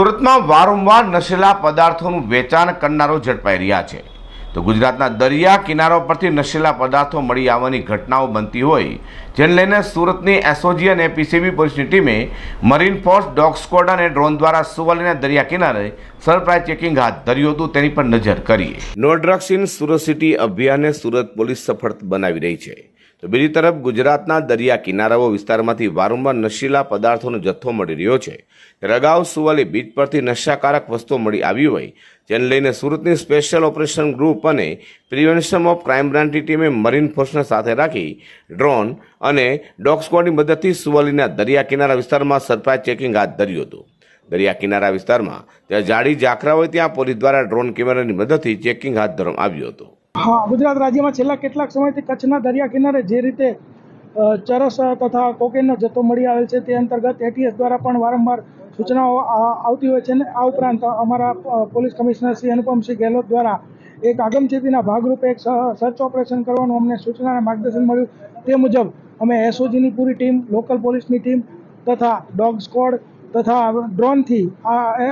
સુરતમાં વારંવાર નશીલા પદાર્થોનું વેચાણ કરનારો ઝડપાઈ રહ્યા છે. તો ગુજરાતના દરિયા કિનારો પરથી નશીલા પદાર્થો મળી આવવાની ઘટનાઓ બનતી હોય, જેને લઈને સુરતની એસઓજી અને પીસીબી પોલીસની ટીમે મરીન ફોર્સ ડોગ સ્કોડ અને ડ્રોન દ્વારા સુવાલીના દરિયા કિનારે સરપ્રાઇઝ ચેકિંગ હાથ ધર્યું હતું, તેની પર નજર કરીએ. No drugs in Surat city અભિયાનને સુરત પોલીસ સફળ બનાવી રહી છે. તો બીજી તરફ ગુજરાતના દરિયા કિનારાઓ વિસ્તારમાંથી વારંવાર નશીલા પદાર્થોનો જથ્થો મળી રહ્યો છે. રગાઉ સુવાલી બીચ પરથી નશાકારક વસ્તુઓ મળી આવી હોય, જેને લઈને સુરતની સ્પેશિયલ ઓપરેશન ગ્રુપ અને પ્રિવેન્શન ઓફ ક્રાઇમ બ્રાન્ચની ટીમે મરીન ફોર્સને સાથે રાખી ડ્રોન અને ડોગ સ્કવોડની મદદથી સુવાલીના દરિયા કિનારા વિસ્તારમાં સરપ્રાઇઝ ચેકિંગ હાથ ધર્યું હતું. દરિયા કિનારા વિસ્તારમાં ત્યાં જાડી ઝાખરા હોય ત્યાં પોલીસ દ્વારા ડ્રોન કેમેરાની મદદથી ચેકિંગ હાથ ધરવામાં આવ્યું હતું. હા, ગુજરાત રાજ્યમાં છેલ્લા કેટલાક સમયથી કચ્છના દરિયા કિનારે જે રીતે ચરસ તથા કોકેનનો જથ્થો મળી આવેલ છે તે અંતર્ગત એટીએસ દ્વારા પણ વારંવાર સૂચનાઓ આવતી હોય છે અને આ ઉપરાંત અમારા પોલીસ કમિશનર શ્રી અનુપમસિંહ ગેહલોત દ્વારા એક આગમચેતીના ભાગરૂપે એક સર્ચ ઓપરેશન કરવાનું અમને સૂચના અને માર્ગદર્શન મળ્યું. તે મુજબ અમે એસઓજીની પૂરી ટીમ, લોકલ પોલીસની ટીમ તથા ડોગ સ્કોડ તથા ડ્રોનથી આ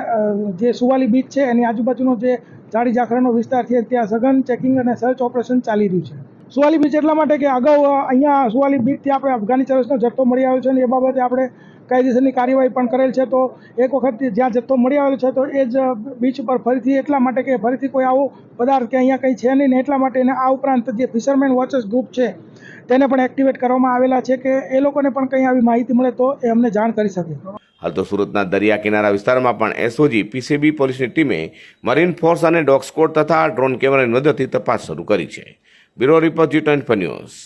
જે સુવાલી બીચ છે, એની આજુબાજુનો જે જાડી ઝાખરાનો વિસ્તાર છે, ત્યાં સઘન ચેકિંગ અને સર્ચ ઓપરેશન ચાલી રહ્યું છે. સુવાલી બીચ એટલા માટે કે અગાઉ અહીંયા સુવાલી બીચથી આપણે અફઘાની ચરસનો જથ્થો મળી આવ્યો છે અને એ બાબતે આપણે કાયદેસરની કાર્યવાહી પણ કરેલ છે. તો એક વખત જ્યાં જથ્થો મળી આવેલો છે તો એ જ બીચ ઉપર ફરીથી એટલા માટે કે ફરીથી કોઈ આવો પદાર્થ કે અહીંયા કંઈ છે નહીં ને એટલા માટે આ ઉપરાંત જે ફિશરમેન વોચર્સ ગ્રુપ છે તેને પણ એક્ટિવેટ કરવામાં આવેલા છે કે એ લોકોને પણ કંઈ આવી માહિતી મળે તો એ અમને જાણ કરી શકે. હાલ તો સુરતના દરિયા કિનારા વિસ્તારમાં પણ એસઓજી, પીસીબી પોલીસની ટીમે મરીન ફોર્સ અને ડોગ સ્કોડ તથા ડ્રોન કેમેરાની મદદથી તપાસ શરૂ કરી છે. Bureau Report, G24 News.